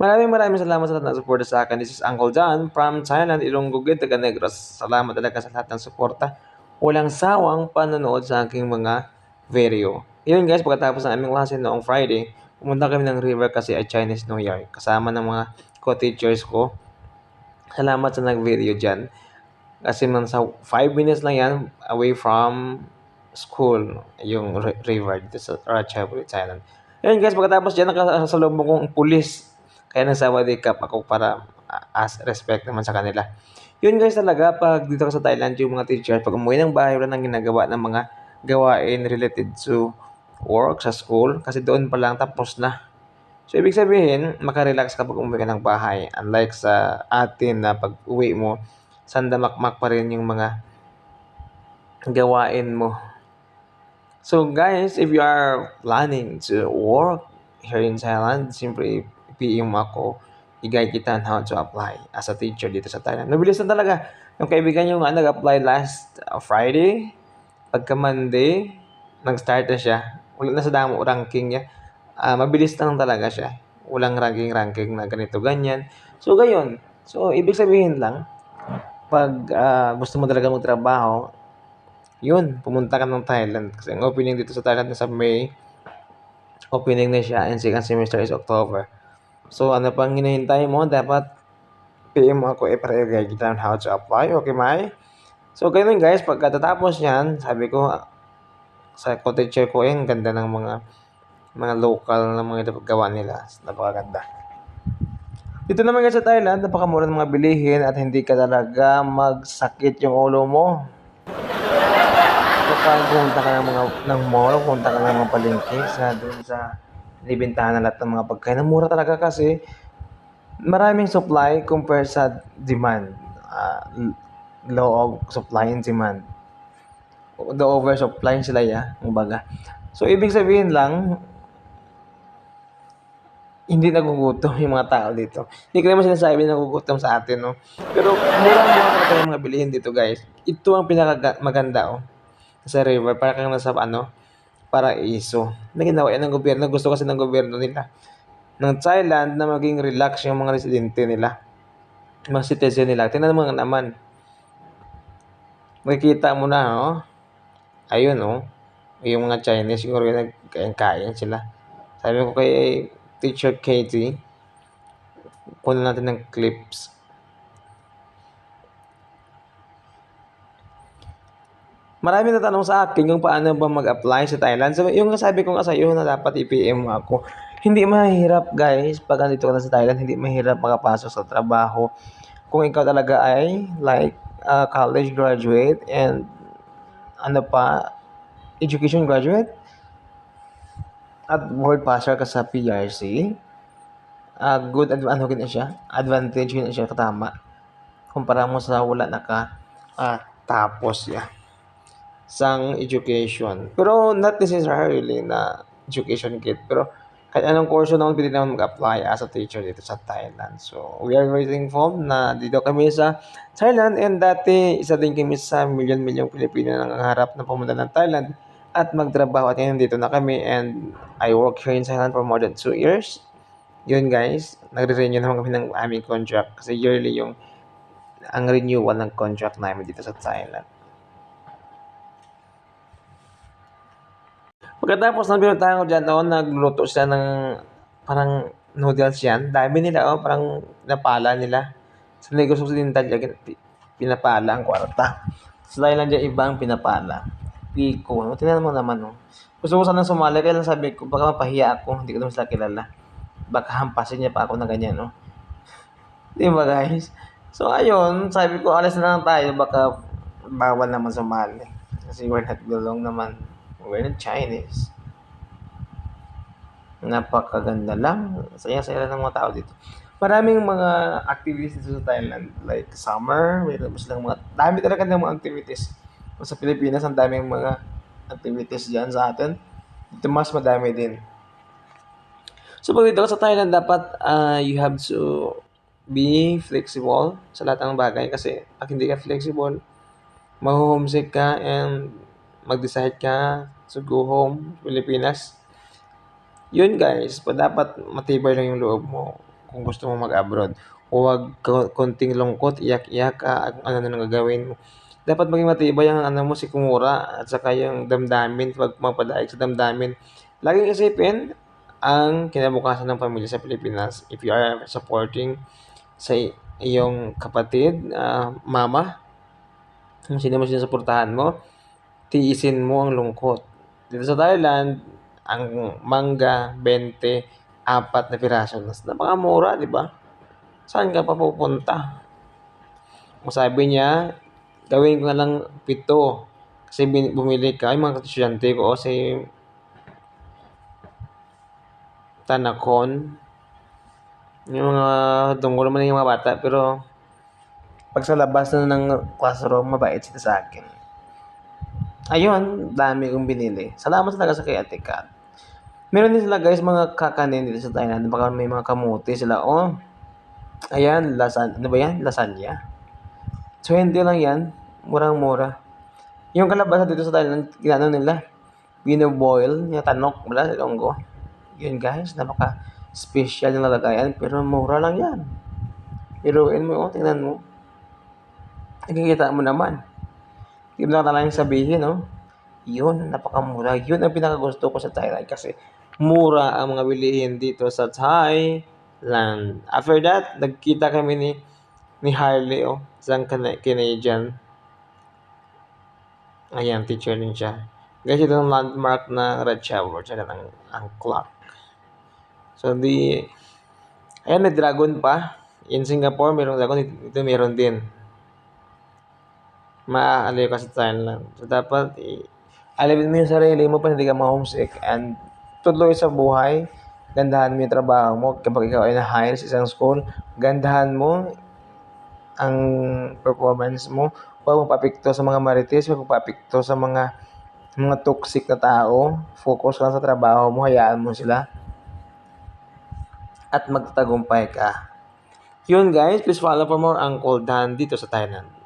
Maraming maraming salamat sa lahat ng suporta sa akin. This is Uncle John from Thailand, Ilonggo, Taga Negros. Salamat talaga sa lahat ng suporta. Walang sawang panonood sa aking mga video. Yun guys, pagkatapos ng aming klase noong Friday, pumunta kami ng river kasi ay Chinese New Year. Kasama ng mga co-teachers ko. Salamat sa nag-video dyan. Kasi man sa 5 minutes lang yan away from school, yung ri- river dito sa Ratchaburi, Thailand. Yun guys, pagkatapos dyan, nakasalubong kong pulis. Kaya nasa Cup ako para as respect naman sa kanila. Yun guys talaga, pag dito ka sa Thailand, yung mga teacher, pag umuwi ng bahay, wala nang ginagawa ng mga gawain related to work sa school. Kasi doon pa lang tapos na. So, ibig sabihin, makarelax kapag umuwi ka ng bahay. Unlike sa atin na pag uwi mo, sandamakmak pa rin yung mga gawain mo. So guys, if you are planning to work here in Thailand, simply PM ako, i-guide kita on how to apply as a teacher dito sa Thailand. Mabilis na talaga. Yung kaibigan yung nga nag-apply last uh, Friday, pagka Monday, nag-start na siya. Wala na sa damo ranking niya. Ah, mabilis lang talaga siya. Walang ranking-ranking na ganito, ganyan. So, gayon. So, ibig sabihin lang, pag ah, gusto mo talaga magtrabaho, yun, pumunta ka ng Thailand. Kasi ang opening dito sa Thailand sa May, opening na siya and second semester is October. So, ano pang hinahintay mo? Dapat PM ako eh para i-guide kita on how to apply. Okay, Mai? So, ganun guys, pagkatapos yan, sabi ko, sa co-teacher ko, eh, ang ganda ng mga mga local na mga gawa nila. Napakaganda. Dito naman guys sa Thailand, napakamura ng mga bilihin at hindi ka talaga magsakit yung ulo mo. Kapag pumunta ka ng mga ng mall, pumunta ka ng mga palengke sa doon sa binibentahan na lahat ng mga pagkain. Ang mura talaga kasi maraming supply compared sa demand. Ah, law of supply and demand. The oversupply sila ya, kumbaga. So, ibig sabihin lang, hindi nagugutom yung mga tao dito. Hindi ko naman sinasabi na nagugutom sa atin, no? Pero murang-mura talaga yung mga bilihin dito, guys. Ito ang pinaka maganda, oh. Sa river, para kang nasa, ano, paraiso. Na ginawa yan ng gobyerno. Gusto kasi ng gobyerno nila. Ng Thailand na maging relax yung mga residente nila. Mga citizen nila. Tingnan mo naman. Makikita mo na, oh. Ayun, oh. Yung mga Chinese, siguro yung nagkain-kain sila. Sabi ko kay Teacher Katie, kunin natin ng clips. Marami na tanong sa akin kung paano ba mag-apply sa Thailand. So, yung sabi ko nga na dapat i-PM ako. Hindi mahirap guys pag nandito ka na sa Thailand, hindi mahirap makapasok sa trabaho. Kung ikaw talaga ay like uh, college graduate and ano pa, education graduate at board passer ka sa PRC, uh, good, ano gina siya, advantage gina siya katama. Kumpara mo sa wala na ka uh, tapos ya. Yeah sang education. Pero not necessarily na education kit. Pero kahit anong kurso naman pwede naman mag-apply as a teacher dito sa Thailand. So, we are very thankful na dito kami sa Thailand and dati isa din kami sa milyon-milyong Pilipino na nangangarap na pumunta ng Thailand at magtrabaho at ngayon dito na kami and I work here in Thailand for more than 2 years. Yun guys, nagre-renew naman kami ng aming contract kasi yearly yung ang renewal ng contract namin dito sa Thailand. Pagkatapos ng pinuntahan ko dyan noon, nagluto sila ng parang noodles yan. Dami nila, oh, parang napala nila. Sa Negros Occidental, pinapala ang kwarta. Sa Thailand dyan, ibang pinapala. Pico, no? Tingnan mo naman, no? Gusto ko sana sumali, kaya lang sabi ko, baka mapahiya ako, hindi ko naman sila kilala. Baka hampasin niya pa ako na ganyan, no? Di ba, guys? So, ayun, sabi ko, alas na lang tayo, baka bawal naman sumali. Kasi we're not belong naman We're not Chinese. Napakaganda lang. Saya-saya lang ng mga tao dito. Maraming mga activities dito sa Thailand. Like summer, mayroon silang mga, dami talaga ng mga activities. Sa Pilipinas, ang daming mga activities dyan sa atin. Dito mas madami din. So pag dito sa Thailand, dapat uh, you have to be flexible sa lahat ng bagay kasi pag hindi ka flexible, mahuhomesick ka and mag-decide ka to go home, Pilipinas, yun guys, pa dapat matibay lang yung loob mo. kung gusto mo mag-abroad. Huwag ko konting lungkot, iyak-iyak ka, kung ano na gagawin mo. Dapat maging matibay ang ano mo, sikmura at saka yung damdamin, huwag mapadaig sa damdamin. Laging isipin ang kinabukasan ng pamilya sa Pilipinas. If you are supporting sa iyong kapatid, ah, mama, kung sino man sinusuportahan mo, tiisin mo ang lungkot. Dito sa Thailand, ang mangga, 20, apat na piraso. Napakamura, di ba? Saan ka pa pupunta? Sabi niya, gawin ko na lang pito. Kasi bumili ka, ay mga estudyante ko, o si Tanakon. Yung mga tungkol naman yung mga bata, pero pag sa labas na ng classroom, mabait sila sa akin. Ayun, dami kong binili. Salamat talaga sa kay Ate Kat. Meron din sila guys, mga kakanin dito sa Thailand. Baka may mga kamuti sila. Oh, ayan, lasan, ano ba yan? Lasagna. 20 lang yan. Murang-mura. Yung kalabasa dito sa Thailand, ginano nila. Bino-boil, yung tanok mula sa Ilonggo. Yun guys, napaka special yung lalagayan. Pero mura lang yan. Iruin mo, oh, tingnan mo. Nakikita mo naman. Hindi mo na lang sabihin, no? Yun, napakamura. Yun ang pinakagusto ko sa Thailand kasi mura ang mga bilihin dito sa Thailand. After that, nagkita kami ni ni Harley, oh, isang Cana- Canadian. Ayan, teacher din siya. Guys, ito ang landmark na Red Shower. Tsaka ang, ang clock. So, di... Ayan, may dragon pa. In Singapore, mayroong dragon. Dito meron din maaaliw ka sa Thailand. So, dapat i- alawin mo yung sarili mo para hindi ka ma-homesick and tuloy sa buhay. Gandahan mo yung trabaho mo. Kapag ikaw ay na-hire sa isang school, gandahan mo ang performance mo. Huwag mo papikto sa mga marites, huwag mo papikto sa mga mga toxic na tao. Focus lang sa trabaho mo, hayaan mo sila. At magtatagumpay ka. Yun guys, please follow for more Uncle Dan dito sa Thailand.